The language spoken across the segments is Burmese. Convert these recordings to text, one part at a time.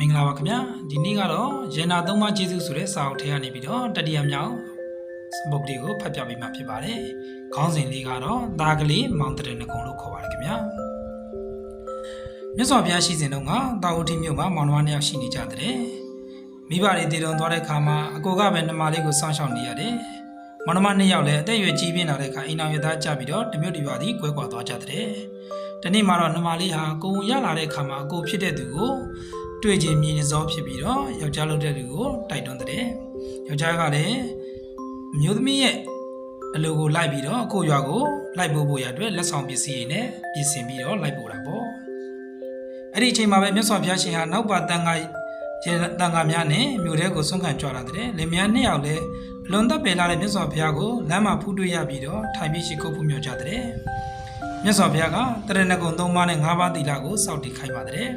မင်္ဂလာပါခင်ဗျာဒီနေ့ကတော့ရေနာသုံးပါးကျေးဇူးဆိုတဲ့စာအုပ်ထဲကနေပြီးတော့တတိယမြောက်ဘုတ်လေးကိုဖတ်ပြပေးမှာဖြစ်ပါတယ်ခေါင်းစဉ်လေးကတော့သားကလေးမောင်တရဏဂုံလို့ခေါ်ပါတယ်ခင်ဗျာမြတ်စွာဘုရားရှိစဉ်တုန်းကတာဝတိမြို့မှာမောင်နှမနှစ်ယောက်ရှိနေကြတဲ့မိဘတွေတည်တော်သွားတဲ့အခါမှာအကိုကပဲနှမလေးကိုစောင့်ရှောက်နေရတယ်မောင်နှမနှစ်ယောက်လည်းအသက်အရွယ်ကြီးပြင်းလာတဲ့အခါအိမ်တော်ရသားကြပြီးတော့တမျိုးဒီပါသည်ကွဲကွာသွားကြတဲ့ဒီနေ့မှာတော့နှမလေးဟာကိုယ်ရလာတဲ့အခါမှာအကိုဖြစ်တဲ့သူကို တွေ့ချင်းမြင်စောဖြစ်ပြီးတော့ယောက်ျားလုပ်တဲ့လူကိုတိုက်တွန်းတဲ့ယောက်ျားကလည်းအမျိုးသမီးရဲ့အလိုကိုလိုက်ပြီးတော့အခုရွာကိုလိုက်ပို့ဖို့ရအတွက်လက်ဆောင်ပစ္စည်းတွေနဲ့ပြင်ဆင်ပြီးတော့လိုက်ပို့တာပေါ့အဲ့ဒီအချိန်မှာပဲမြတ်စွာဘုရားရှင်ဟာနောက်ပါတန်ခါကျေတန်ခါများနဲ့မြို့ထဲကိုဆွန့်ခံကြွလာတဲ့လင်မယားနှစ်ယောက်လည်းအလွန်သက်ပယ်လာတဲ့မြတ်စွာဘုရားကိုလမ်းမှာဖူးတွေ့ရပြီးတော့ထိုင်ပြီးရှိခုတ်ဖူးမြော်ကြတဲ့မြတ်စွာဘုရားကတရဏဂုံ၃ပါးနဲ့၅ပါးသီလကိုစောင့်တည်ခိုင်းပါတယ်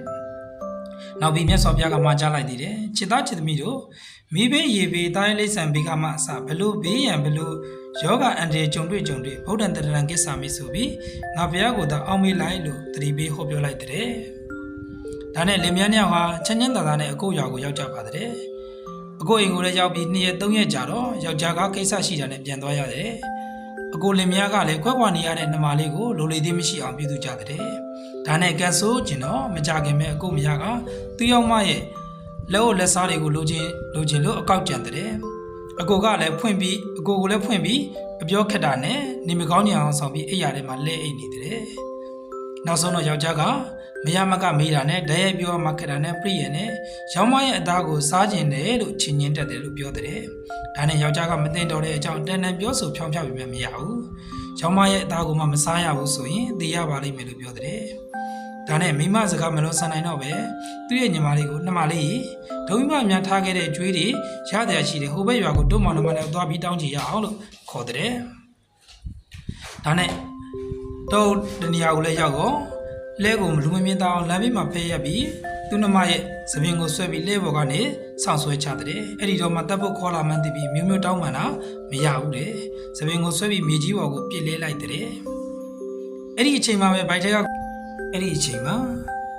နောက်ပြီးမြတ်စွာဘုရားကမှာကြားလိုက်သေးတယ်ချစ်သားချစ်သမီးတို့မိဘေးရေဘေးတိုင်းလိမ့်ဆန်ဘေးကမှအစဘလို့ဘေးရန်ဘလို့ယောဂအန်တေကြုံတွေ့ကြုံတွေ့ဗုဒ္ဓံတရဏံကိစ္ဆာမိဆိုပြီးငါဘုရားကိုသာအောင်းမေးလိုက်လို့တတိပေးဟောပြောလိုက်တဲ့ဒါနဲ့လင်မယားနှစ်ယောက်ဟာချမ်းချမ်းသာသာနဲ့အကိုရွာကိုရောက်ကြပါတဲ့အကိုအိမ်ကိုလည်းရောက်ပြီး2ရက်3ရက်ကြာတော့ယောက်ျားကကိစ္စရှိတာနဲ့ပြန်သွားရတယ်အကိုလင်မယားကလည်းကွက်ကွာနေရတဲ့နှမလေးကိုလိုလေသေးမရှိအောင်ပြုစုကြတဲ့ ဒါနဲ့ကန်ဆိုးကျင်တော့မကြခင်မဲ့အကိုမရကသူ့ရောက်မရဲ့လက်အုပ်လက်စားတွေကိုလိုချင်လိုချင်လို့အကောက်ကြံတဲ့အကိုကလည်းဖွင့်ပြီးအကိုကိုလည်းဖွင့်ပြီးအပြောခက်တာနဲ့နေမကောင်းညအောင်ဆောင်ပြီးအိယာထဲမှာလဲအိတ်နေတယ်နောက်ဆုံးတော့ယောက်ျားကမရမကမေးတာနဲ့ဓာတ်ရိုက်ပြောမှခက်တာနဲ့ပြည့်ရနဲ့ရောင်းမရဲ့အသားကိုစားကျင်တယ်လို့ချင်းချင်းတက်တယ်လို့ပြောတယ်ဒါနဲ့ယောက်ျားကမသိတော့တဲ့အကြောင်းတန်တန်ပြောဆိုဖြောင်းဖြောင်းပြီးမရဘူး ရောင်းမရဲ့အသားကိုမှမစားရဘူးဆိုရင်သိရပါလိမ့်မယ်လို့ပြောတယ်ဒါနဲ့မိမစကားမလို့ဆန်နိုင်တော့ပဲသူ့ရဲ့ညီမလေးကိုနှမလေးဒုံမိမများထားခဲ့တဲ့ကျွေးတွေရတဲ့ရှိတယ်ဟိုဘက်ရွာကိုတို့မောင်နှမနဲ့သွားပြီးတောင်းချင်ရအောင်လို့ခေါ်တဲ့ဒါနဲ့တော့တနေရာကိုလည်းရောက်တော့လဲကိုလူမမြင်တော့လမ်းဘေးမှာဖဲရက်ပြီး သူ့နှမရဲ့သပင်ကိုဆွဲပြီးလဲဘော်ကနေဆောင်းဆွဲချတဲ့အဲ့ဒီတော့မှတပ်ဖို့ခေါ်လာမှန်းသိပြီးမျိုးမျိုးတောင်းမှန်တာမရဘူးတဲ့သပင်ကိုဆွဲပြီးမြေကြီးပေါ်ကိုပြစ်လဲလိုက်တဲ့အဲ့ဒီအချိန်မှာပဲဘိုက်ထဲကအဲ့ဒီအချိန်မှာ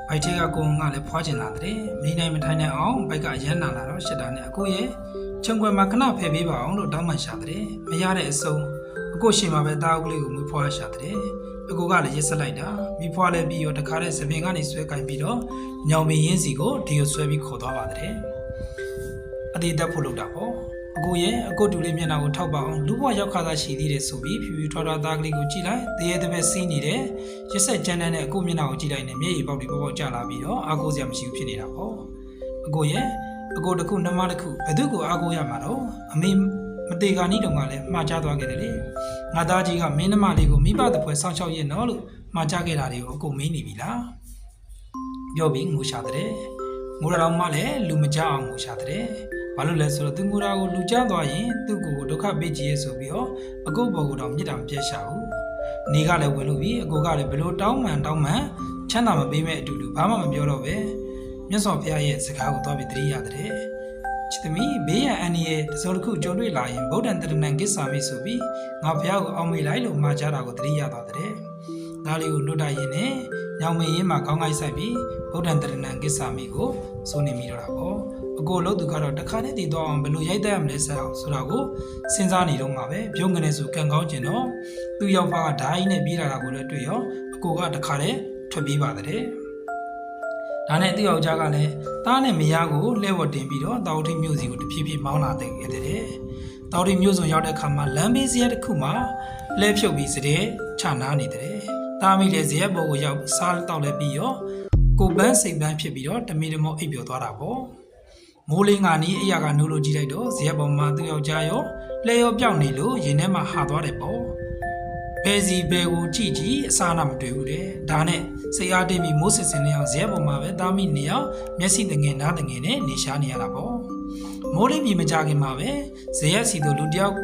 ဘိုက်ထဲကကိုုံကလည်းဖွာကျင်လာတဲ့မိနိုင်မထိုင်နိုင်အောင်ဘိုက်ကရမ်းနာလာတော့ရှစ်တာနဲ့အကိုရဲ့ ချုံခွဲမှာခဏဖယ်ပေးပါအောင်လို့တောင်းပန်ရှာတဲ့မရတဲ့အစုံအကိုရှင်မှာပဲတားအုပ်ကလေးကိုမွေးဖွားရှာတဲ့အကိုကလည်းရစ်ဆက်လိုက်တာမိဖွားလည်းပြီးတော့တခါတည်းသပင်ကနေဆွဲကင်ပြီးတော့ညောင်ပင်ရင်းစီကိုဒီကိုဆွဲပြီးခေါ်သွားပါတဲ့အတေးတက်ဖို့လုပ်တာပေါ့အကိုရဲ့အကိုတူလေးမျက်နှာကိုထောက်ပါအောင်လူဘဝရောက်ခါသာရှိသေးတယ်ဆိုပြီးဖြူဖြူထွားထွားသားကလေးကိုကြည့်လိုက်တရေတပည့်စီးနေတယ်ရစ်ဆက်ကြမ်းတမ်းတဲ့အကိုမျက်နှာကိုကြည့်လိုက်နေမျက်ရည်ပေါက်တွေပေါက်ပေါက်ကျလာပြီးတော့အာကိုစရာမရှိဘူးဖြစ်နေတာပေါ့အကိုရဲ့ အကိုတစ်ခုနှမတစ်ခုဘယ်သူကိုအာကိုရမှာတော့အမေမတေကာနီးတုံကလည်းမှားချသွားခဲ့တယ်လေငါသားကြီးကမင်းနှမလေးကိုမိဘတပွဲစောင့်ရှောက်ရင်တော့လို့မှားချခဲ့တာတွေကိုအကိုမင်းနေပြီလားပြောပြီးငိုရှာတဲ့ငိုရတော်မှလည်းလူမကြအောင်ငိုရှာတဲ့ဘာလို့လဲဆိုတော့သူငိုတာကိုလူကြသွားရင်သူ့ကိုယ်ဒုက္ခပေးကြည့်ရဲဆိုပြီးတော့အကုတ်ဘော်ကိုတော့မြစ်တာမပြတ်ရှာဘူးနေကလည်းဝင်လို့ပြီးအကိုကလည်းဘလို့တောင်းမှန်တောင်းမှန်ချမ်းသာမပေးမဲ့အတူတူဘာမှမပြောတော့ပဲ မြတ်စွာဘုရားရဲ့စကားကိုသွားပြီးသတိရတဲ့ချစ်သမီးဘေးရန်အန္တရာယ်တစ်စုံတစ်ခုကြုံတွေ့လာရင်ဗုဒ္ဓံတရဏံကိစ္ဆာမိဆိုပြီးငါဘုရားကိုအောက်မေ့လိုက်လို့မှာကြားတာကိုသတိရသွားတဲ့ဒါလေးကိုနှုတ်တိုက်ရင်နဲ့ညောင်မင်းရင်မှာခေါင်းကိုက်ဆိုင်ပြီးဗုဒ္ဓံတရဏံကိစ္ဆာမိကိုစိုးနေမိတော့တာပေါ့အကိုလို့သူကတော့တခါနဲ့တည်တော့အောင်ဘယ်လိုရိုက်တတ်ရမလဲဆိုတော့ဆိုတာကိုစဉ်းစားနေတော့မှာပဲပြုံးကနေဆိုကံကောင်းကျင်တော့သူ့ရောက်ဖားကဓာတ်ကြီးနဲ့ပြေးလာတာကိုလည်းတွေ့ရောအကိုကတခါနဲ့ထွက်ပြေးပါတဲ့ ဒါနဲ့သူ့ယောက်ျားကလည်းတားနဲ့မယားကိုလှဲဝတ်တင်ပြီးတော့တောက်ထိမျိုးစီကိုတဖြည်းဖြည်းမောင်းလာတဲ့ခဲ့တဲ့တောက်ထိမျိုးစုံရောက်တဲ့အခါမှာလမ်းဘေးစရက်တစ်ခုမှာလဲဖြုတ်ပြီးစတဲ့ချနာနေတဲ့တားမိလည်းဇရက်ဘော်ကိုရောက်စားတောက်လဲပြီးရောကိုပန်းစိတ်ပန်းဖြစ်ပြီးတော့တမီတမောအိပ်ပျော်သွားတာပေါ့မိုးလင်းကနီးအရာကနိုးလို့ကြည့်လိုက်တော့ဇရက်ပေါ်မှာသူ့ယောက်ျားရောလဲရောပြောက်နေလို့ရင်ထဲမှာဟာသွားတယ်ပေါ့ ဘယ်စီဘယ်ကိုကြည့်ကြည့်အစားနာမတွေ့ဘူးတဲ့ဒါနဲ့စိတ်အားတင်းပြီးမိုးစစ်စင်လျောက်ဇရက်ပေါ်မှာပဲသားမိနေအောင်မျက်စိတငယ်နားတငယ်နဲ့နေရှားနေရတာပေါ့မိုးလင်းပြီးမကြခင်မှာပဲဇရက်စီတို့လူတယောက်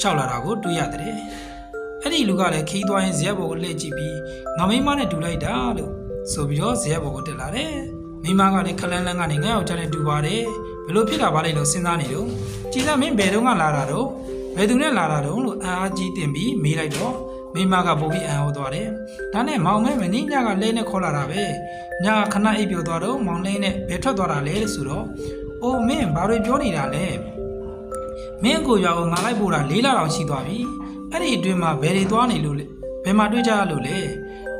ရှောက်လာတာကိုတွေ့ရတယ်အဲ့ဒီလူကလည်းခီးသွားရင်ဇရက်ပေါ်ကိုလှည့်ကြည့်ပြီးငါမိန်းမနဲ့တူလိုက်တာလို့ဆိုပြီးတော့ဇရက်ပေါ်ကိုတက်လာတယ်မိမကလည်းခလန်းလန်းကနေငါ့ယောက်ျားနဲ့တူပါတယ်ဘယ်လိုဖြစ်တာပါလဲလို့စဉ်းစားနေတော့ကြည်စမင်းဘယ်တော့မှလာတာတော့ ဘယ်သူနဲ့လာတာတော့လို့အာအာကြီးတင်ပြီးမေးလိုက်တော့မိမကပိုပြီးအံ့ဩသွားတယ်ဒါနဲ့မောင်မဲမင်းညကလဲနဲ့ခေါ်လာတာပဲညကခဏအိပ်ပျော်သွားတော့မောင်လေးနဲ့ဘယ်ထွက်သွားတာလဲဆိုတော့အိုးမင်းဘာတွေပြောနေတာလဲမင်းကိုရွာကိုငါလိုက်ပို့တာလေးလတောင်ရှိသွားပြီအဲ့ဒီအတွင်းမှာဘယ်တွေသွားနေလို့လဲဘယ်မှာတွေ့ကြရလို့လဲ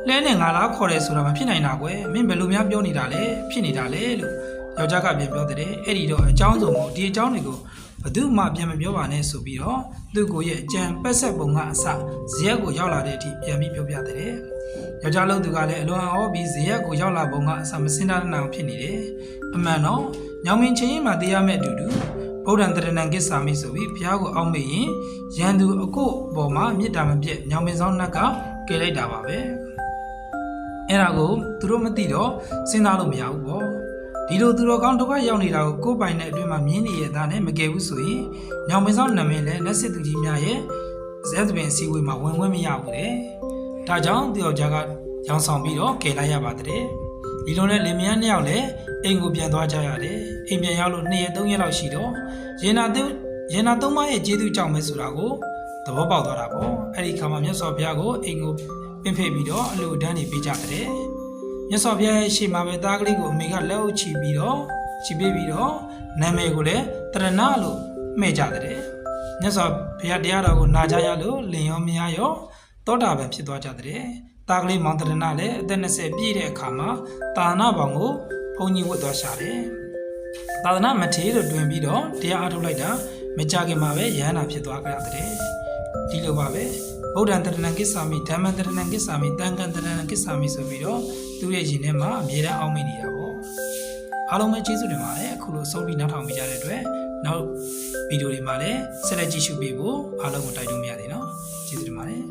လဲနဲ့ငါလားခေါ်တယ်ဆိုတာမဖြစ်နိုင်တာကွယ်မင်းဘယ်လိုများပြောနေတာလဲဖြစ်နေတာလဲလို့ ယောက်ျားကပြန်ပြောတဲ့အဲ့ဒီတော့အကြောင်းစုံကိုဒီအကြောင်းတွေကိုဘသူမှပြန်မပြောပါနဲ့ဆိုပြီးတော့သူ့ကိုရဲ့အကြံပက်ဆက်ပုံကအစဇရက်ကိုရောက်လာတဲ့အထိပြန်ပြီးပြောပြတဲ့ယောက်ျားလုံးသူကလည်းအလွန်အော်ပြီးဇရက်ကိုရောက်လာပုံကအစမစင်တာနာဖြစ်နေတယ်အမှန်တော့ညောင်မင်းချင်းရင်မှတရားမဲ့အတူတူဗုဒ္ဓံတရဏံကိစ္ဆာမိဆိုပြီးဘုရားကိုအောက်မေ့ရင်ရန်သူအကို့ပေါ်မှာမေတ္တာမပြတ်ညောင်ပင်ဆောင်နှက်ကကယ်လိုက်တာပါပဲအဲ့ဒါကိုသူတို့မသိတော့စဉ်းစားလို့မရဘူးပေါ့ ဒီလိုသူတော်ကောင်းဒုက္ခရောက်နေတာကိုကိုယ်ပိုင်တဲ့အတွင်းမှာမြင်နေရတာနဲ့မကယ်ဘူးဆိုရင်ညောင်မင်းဆောင်နာမည်လည်းလက်စစ်သူကြီးများရဲ့ဇက်သပင်စီဝေးမှာဝင်ဝင်မရဘူးတဲ့ဒါကြောင့်သူယောက်ျားကရောင်ဆောင်ပြီးတော့ကယ်လိုက်ရပါတဲ့ဒီလိုနဲ့လင်မယားနှစ်ယောက်လည်းအိမ်ကိုပြန်သွားကြရတယ်အိမ်ပြန်ရောက်လို့2ရက်3ရက်လောက်ရှိတော့ရင်နာသူရင်နာသုံးပါးရဲ့ကျေးဇူးကြောင့်ပဲဆိုတာကိုသဘောပေါက်သွားတာပေါ့အဲ့ဒီခါမှာမြတ်စွာဘုရားကိုအိမ်ကိုပင့်ဖိတ်ပြီးတော့အလူအဒန်းနေပေးကြတဲ့ မြတ်စွာဘုရားရဲ့ရှေ့မှာပဲသားကလေးကိုအမေကလက်အုပ်ချီပြီးတော့ချီပေးပြီးတော့နာမည်ကိုလည်းတရဏလို့မှဲ့ကြတဲ့မြတ်စွာဘုရားတရားတော်ကိုနာကြရလို့လင်ရောမယားရောတောတာပန်ဖြစ်သွားကြတဲ့သားကလေးမောင်တရဏလည်းအသက်20ပြည့်တဲ့အခါမှာတာနာဘောင်ကိုဘုန်းကြီးဝတ်သွားရှာတယ်သာသနာမထေရလို့တွင်ပြီးတော့တရားအားထုတ်လိုက်တာမကြခင်မှာပဲရဟန္တာဖြစ်သွားကြတဲ့ဒီလိုပါပဲ ဗုဒ္ဓံတရဏံကိစ္ဆာမိဓမ္မံတရဏံကိစ္ဆာမိတန်ခံတရဏံကိစ္ဆာမိဆိုပြီးတော့သူ့ရဲ့ရင်ထဲမှာအမြဲတမ်းအောက်မေ့နေတာပေါ့အားလုံးပဲကျေးဇူးတင်ပါတယ်အခုလိုဆုံးပြီးနောက်ထောင်ပြကြတဲ့အတွက်နောက်ဗီဒီယိုတွေမှာလည်းဆက်လက်ကြည့်ရှုပေးဖို့အားလုံးကိုတိုက်တွန်းပါရစေနော်ကျေးဇူးတင်ပါတယ်